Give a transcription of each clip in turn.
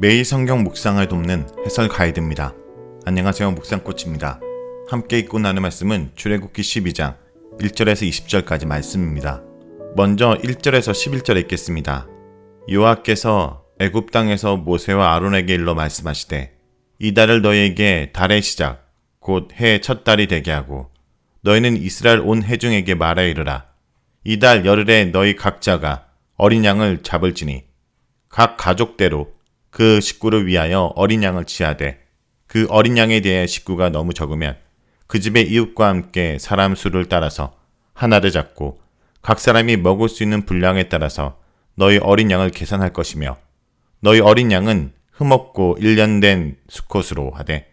매일 성경 묵상을 돕는 해설 가이드입니다. 안녕하세요. 묵상코치입니다. 함께 읽고 나눈 말씀은 출애굽기 12장 1절에서 20절까지 말씀입니다. 먼저 1절에서 11절 읽겠습니다. 여호와께서 애굽 땅에서 모세와 아론에게 일러 말씀하시되 이 달을 너희에게 달의 시작 곧 해의 첫 달이 되게 하고 너희는 이스라엘 온 회중에게 말하 이르라 이 달 열흘에 너희 각자가 어린 양을 잡을지니 각 가족대로 그 식구를 위하여 어린 양을 취하되 그 어린 양에 대해 식구가 너무 적으면 그 집의 이웃과 함께 사람 수를 따라서 하나를 잡고 각 사람이 먹을 수 있는 분량에 따라서 너희 어린 양을 계산할 것이며 너희 어린 양은 흠없고 1년 된 수컷으로 하되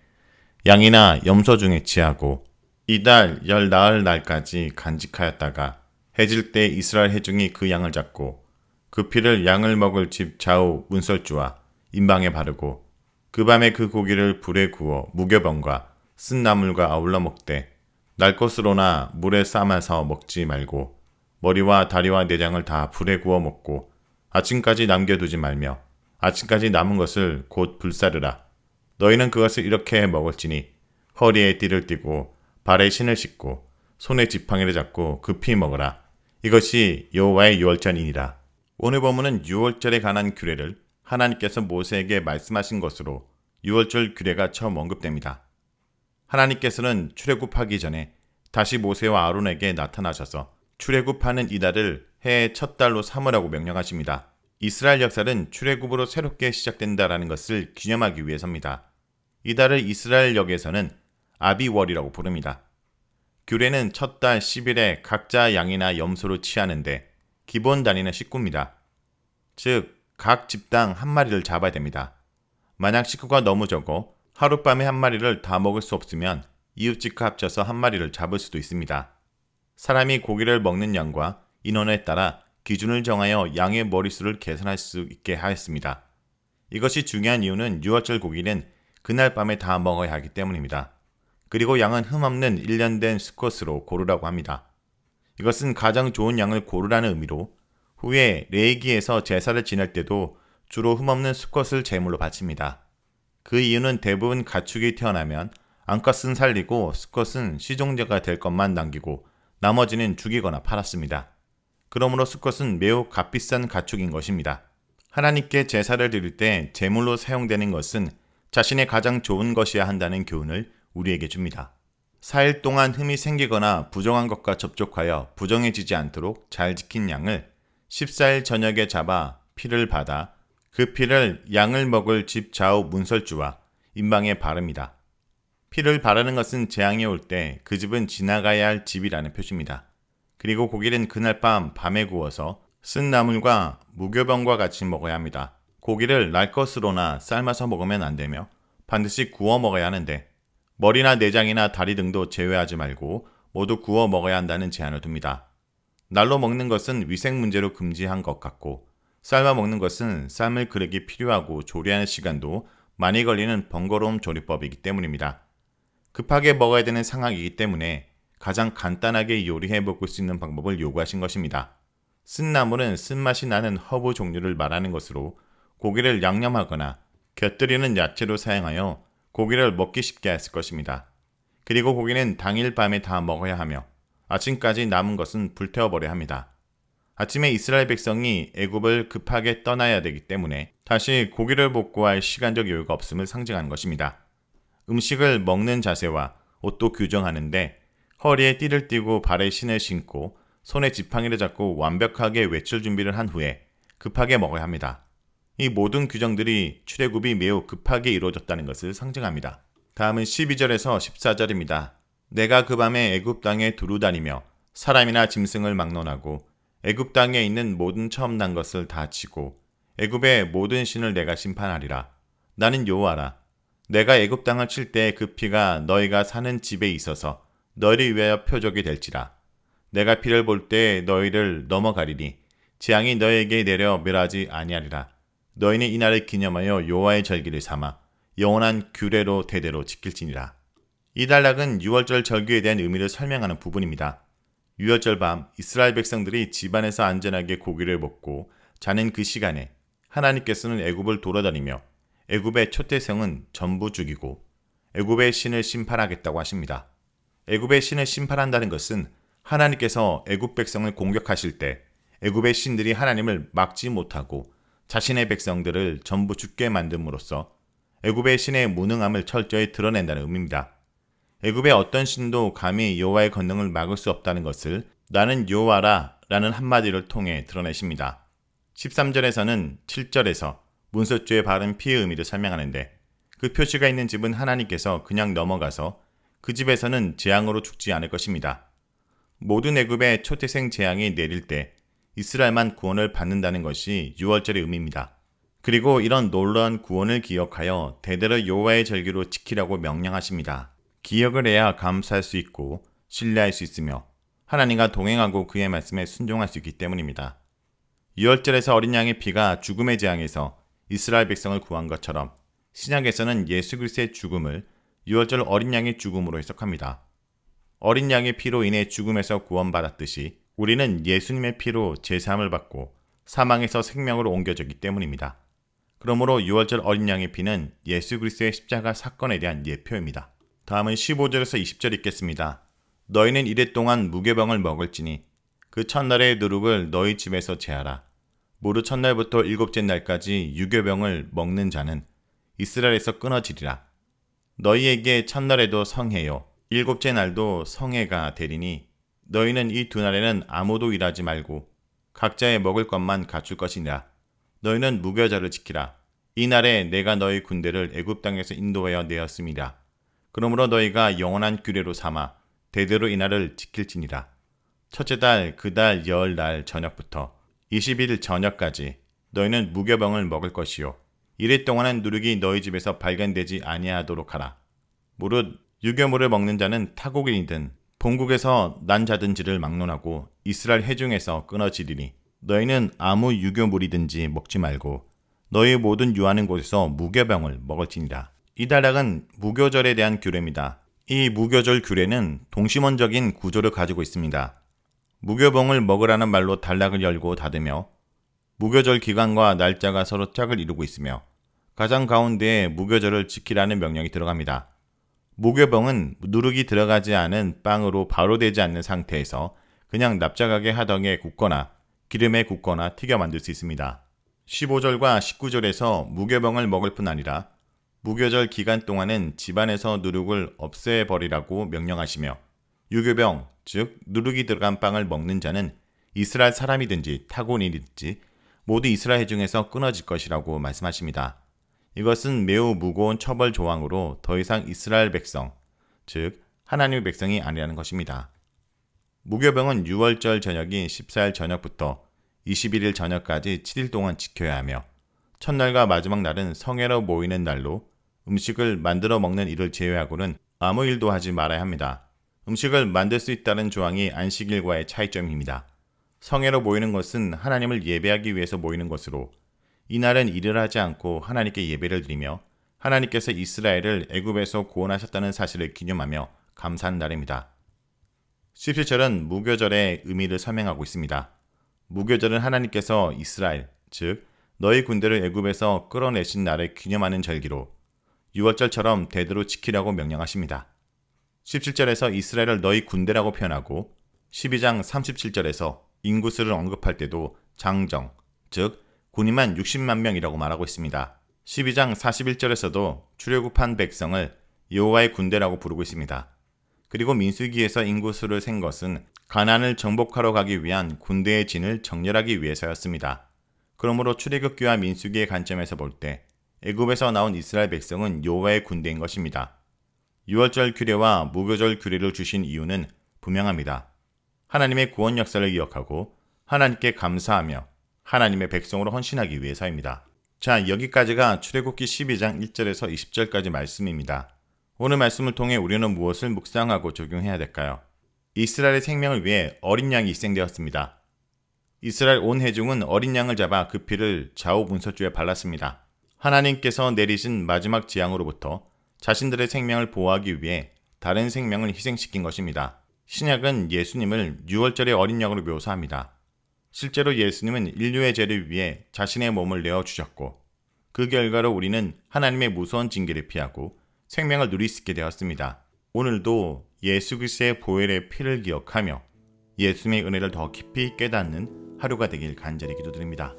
양이나 염소 중에 취하고 이달 열 나흘 날까지 간직하였다가 해질 때 이스라엘 회중이 그 양을 잡고 그 피를 양을 먹을 집 좌우 문설주와 인방에 바르고 그 밤에 그 고기를 불에 구워 무교병과 쓴 나물과 아울러 먹되 날 것으로나 물에 삶아서 먹지 말고 머리와 다리와 내장을 다 불에 구워 먹고 아침까지 남겨두지 말며 아침까지 남은 것을 곧 불사르라. 너희는 그것을 이렇게 먹을지니 허리에 띠를 띠고 발에 신을 씻고 손에 지팡이를 잡고 급히 먹으라. 이것이 여호와의 유월절이니라. 오늘 본문은 유월절에 관한 규례를 하나님께서 모세에게 말씀하신 것으로 유월절 규례가 처음 언급됩니다. 하나님께서는 출애굽하기 전에 다시 모세와 아론에게 나타나셔서 출애굽하는 이달을 해의 첫 달로 삼으라고 명령하십니다. 이스라엘 역사는 출애굽으로 새롭게 시작된다라는 것을 기념하기 위해서입니다. 이달을 이스라엘 역에서는 아비월이라고 부릅니다. 규례는 첫 달 10일에 각자 양이나 염소를 취하는데 기본 단위는 식구입니다. 즉, 각 집당 한 마리를 잡아야 됩니다. 만약 식구가 너무 적어 하룻밤에 한 마리를 다 먹을 수 없으면 이웃집과 합쳐서 한 마리를 잡을 수도 있습니다. 사람이 고기를 먹는 양과 인원에 따라 기준을 정하여 양의 머릿수를 계산할 수 있게 하였습니다. 이것이 중요한 이유는 유월절 고기는 그날 밤에 다 먹어야 하기 때문입니다. 그리고 양은 흠없는 1년 된 수컷으로 고르라고 합니다. 이것은 가장 좋은 양을 고르라는 의미로 후에 레이기에서 제사를 지낼 때도 주로 흠없는 수컷을 제물로 바칩니다. 그 이유는 대부분 가축이 태어나면 암컷은 살리고 수컷은 시종제가 될 것만 남기고 나머지는 죽이거나 팔았습니다. 그러므로 수컷은 매우 값비싼 가축인 것입니다. 하나님께 제사를 드릴 때 제물로 사용되는 것은 자신의 가장 좋은 것이어야 한다는 교훈을 우리에게 줍니다. 4일 동안 흠이 생기거나 부정한 것과 접촉하여 부정해지지 않도록 잘 지킨 양을 14일 저녁에 잡아 피를 받아 그 피를 양을 먹을 집 좌우 문설주와 인방에 바릅니다. 피를 바르는 것은 재앙이 올 때 그 집은 지나가야 할 집이라는 표시입니다. 그리고 고기는 그날 밤 밤에 구워서 쓴 나물과 무교병과 같이 먹어야 합니다. 고기를 날 것으로나 삶아서 먹으면 안 되며 반드시 구워 먹어야 하는데 머리나 내장이나 다리 등도 제외하지 말고 모두 구워 먹어야 한다는 제한을 둡니다. 날로 먹는 것은 위생 문제로 금지한 것 같고 삶아 먹는 것은 삶을 그릇이 필요하고 조리하는 시간도 많이 걸리는 번거로운 조리법이기 때문입니다. 급하게 먹어야 되는 상황이기 때문에 가장 간단하게 요리해 먹을 수 있는 방법을 요구하신 것입니다. 쓴나물은 쓴맛이 나는 허브 종류를 말하는 것으로 고기를 양념하거나 곁들이는 야채로 사용하여 고기를 먹기 쉽게 했을 것입니다. 그리고 고기는 당일 밤에 다 먹어야 하며 아침까지 남은 것은 불태워버려야 합니다. 아침에 이스라엘 백성이 애굽을 급하게 떠나야 되기 때문에 다시 고기를 볶고 할 시간적 여유가 없음을 상징하는 것입니다. 음식을 먹는 자세와 옷도 규정하는데 허리에 띠를 띠고 발에 신을 신고 손에 지팡이를 잡고 완벽하게 외출 준비를 한 후에 급하게 먹어야 합니다. 이 모든 규정들이 출애굽이 매우 급하게 이루어졌다는 것을 상징합니다. 다음은 12절에서 14절입니다. 내가 그 밤에 애굽 땅에 두루 다니며 사람이나 짐승을 막론하고 애굽 땅에 있는 모든 처음 난 것을 다 치고 애굽의 모든 신을 내가 심판하리라. 나는 여호와라. 내가 애굽 땅을 칠 때 그 피가 너희가 사는 집에 있어서 너희를 위하여 표적이 될지라. 내가 피를 볼 때 너희를 넘어가리니 재앙이 너희에게 내려 멸하지 아니하리라. 너희는 이날을 기념하여 여호와의 절기를 삼아 영원한 규례로 대대로 지킬지니라. 이 단락은 유월절 절기에 대한 의미를 설명하는 부분입니다. 유월절 밤 이스라엘 백성들이 집안에서 안전하게 고기를 먹고 자는 그 시간에 하나님께서는 애굽을 돌아다니며 애굽의 초태생은 전부 죽이고 애굽의 신을 심판하겠다고 하십니다. 애굽의 신을 심판한다는 것은 하나님께서 애굽 백성을 공격하실 때 애굽의 신들이 하나님을 막지 못하고 자신의 백성들을 전부 죽게 만듦으로써 애굽의 신의 무능함을 철저히 드러낸다는 의미입니다. 애굽의 어떤 신도 감히 여호와의 권능을 막을 수 없다는 것을 나는 여호와라 라는 한마디를 통해 드러내십니다. 13절에서는 7절에서 문서주에 바른 피의 의미를 설명하는데 그 표시가 있는 집은 하나님께서 그냥 넘어가서 그 집에서는 재앙으로 죽지 않을 것입니다. 모든 애굽의 초태생 재앙이 내릴 때 이스라엘만 구원을 받는다는 것이 6월절의 의미입니다. 그리고 이런 놀라운 구원을 기억하여 대대로 여호와의 절기로 지키라고 명령하십니다. 기억을 해야 감사할 수 있고 신뢰할 수 있으며 하나님과 동행하고 그의 말씀에 순종할 수 있기 때문입니다. 6월절에서 어린 양의 피가 죽음의 재앙에서 이스라엘 백성을 구한 것처럼 신약에서는 예수 그리스의 죽음을 6월절 어린 양의 죽음으로 해석합니다. 어린 양의 피로 인해 죽음에서 구원받았듯이 우리는 예수님의 피로 제사함을 받고 사망에서 생명으로 옮겨졌기 때문입니다. 그러므로 6월절 어린 양의 피는 예수 그리스도의 십자가 사건에 대한 예표입니다. 다음은 15절에서 20절 읽겠습니다. 너희는 이래 동안 무교병을 먹을지니 그 첫날의 누룩을 너희 집에서 제하라. 무릇 첫날부터 일곱째 날까지 유교병을 먹는 자는 이스라엘에서 끊어지리라. 너희에게 첫날에도 성해요. 일곱째 날도 성해가 되리니 너희는 이 두 날에는 아무도 일하지 말고 각자의 먹을 것만 갖출 것이니라. 너희는 무교절을 지키라. 이 날에 내가 너희 군대를 애굽 땅에서 인도하여 내었습니다. 그러므로 너희가 영원한 규례로 삼아 대대로 이 날을 지킬지니라. 첫째 달 그 달 열 날 저녁부터 21일 저녁까지 너희는 무교병을 먹을 것이요. 이래 동안은 누룩이 너희 집에서 발견되지 아니하도록 하라. 무릇 유교물을 먹는 자는 타국인이든 본국에서 난 자든지를 막론하고 이스라엘 해중에서 끊어지리니 너희는 아무 유교물이든지 먹지 말고 너희 모든 유하는 곳에서 무교병을 먹을지니라. 이 단락은 무교절에 대한 규례입니다. 이 무교절 규례는 동심원적인 구조를 가지고 있습니다. 무교병을 먹으라는 말로 단락을 열고 닫으며 무교절 기간과 날짜가 서로 짝을 이루고 있으며 가장 가운데에 무교절을 지키라는 명령이 들어갑니다. 무교병은 누룩이 들어가지 않은 빵으로 바로 되지 않는 상태에서 그냥 납작하게 하덩에 굽거나 기름에 굽거나 튀겨 만들 수 있습니다. 15절과 19절에서 무교병을 먹을 뿐 아니라 무교절 기간 동안은 집안에서 누룩을 없애버리라고 명령하시며 유교병, 즉 누룩이 들어간 빵을 먹는 자는 이스라엘 사람이든지 타고인이든지 모두 이스라엘 중에서 끊어질 것이라고 말씀하십니다. 이것은 매우 무거운 처벌 조항으로 더 이상 이스라엘 백성, 즉 하나님의 백성이 아니라는 것입니다. 무교병은 6월절 저녁인 14일 저녁부터 21일 저녁까지 7일 동안 지켜야 하며 첫날과 마지막 날은 성회로 모이는 날로 음식을 만들어 먹는 일을 제외하고는 아무 일도 하지 말아야 합니다. 음식을 만들 수 있다는 조항이 안식일과의 차이점입니다. 성회로 모이는 것은 하나님을 예배하기 위해서 모이는 것으로 이날은 일을 하지 않고 하나님께 예배를 드리며 하나님께서 이스라엘을 애굽에서 구원하셨다는 사실을 기념하며 감사한 날입니다. 17절은 무교절의 의미를 설명하고 있습니다. 무교절은 하나님께서 이스라엘, 즉 너희 군대를 애굽에서 끌어내신 날을 기념하는 절기로 6월절처럼 대대로 지키라고 명령하십니다. 17절에서 이스라엘을 너희 군대라고 표현하고 12장 37절에서 인구수를 언급할 때도 장정, 즉 군인만 60만 명이라고 말하고 있습니다. 12장 41절에서도 출애굽한 백성을 여호와의 군대라고 부르고 있습니다. 그리고 민수기에서 인구수를 센 것은 가난을 정복하러 가기 위한 군대의 진을 정렬하기 위해서였습니다. 그러므로 출애굽기와 민수기의 관점에서 볼 때 애굽에서 나온 이스라엘 백성은 여호와의 군대인 것입니다. 6월절 규례와 무교절 규례를 주신 이유는 분명합니다. 하나님의 구원 역사를 기억하고 하나님께 감사하며 하나님의 백성으로 헌신하기 위해서입니다. 자, 여기까지가 출애굽기 12장 1절에서 20절까지 말씀입니다. 오늘 말씀을 통해 우리는 무엇을 묵상하고 적용해야 될까요? 이스라엘의 생명을 위해 어린 양이 희생되었습니다. 이스라엘 온 회중은 어린 양을 잡아 그 피를 좌우 문서주에 발랐습니다. 하나님께서 내리신 마지막 지향으로부터 자신들의 생명을 보호하기 위해 다른 생명을 희생시킨 것입니다. 신약은 예수님을 6월절의 어린 양으로 묘사합니다. 실제로 예수님은 인류의 죄를 위해 자신의 몸을 내어 주셨고 그 결과로 우리는 하나님의 무서운 징계를 피하고 생명을 누릴 수 있게 되었습니다. 오늘도 예수 그리스도의 보혈의 피를 기억하며 예수님의 은혜를 더 깊이 깨닫는 하루가 되길 간절히 기도드립니다.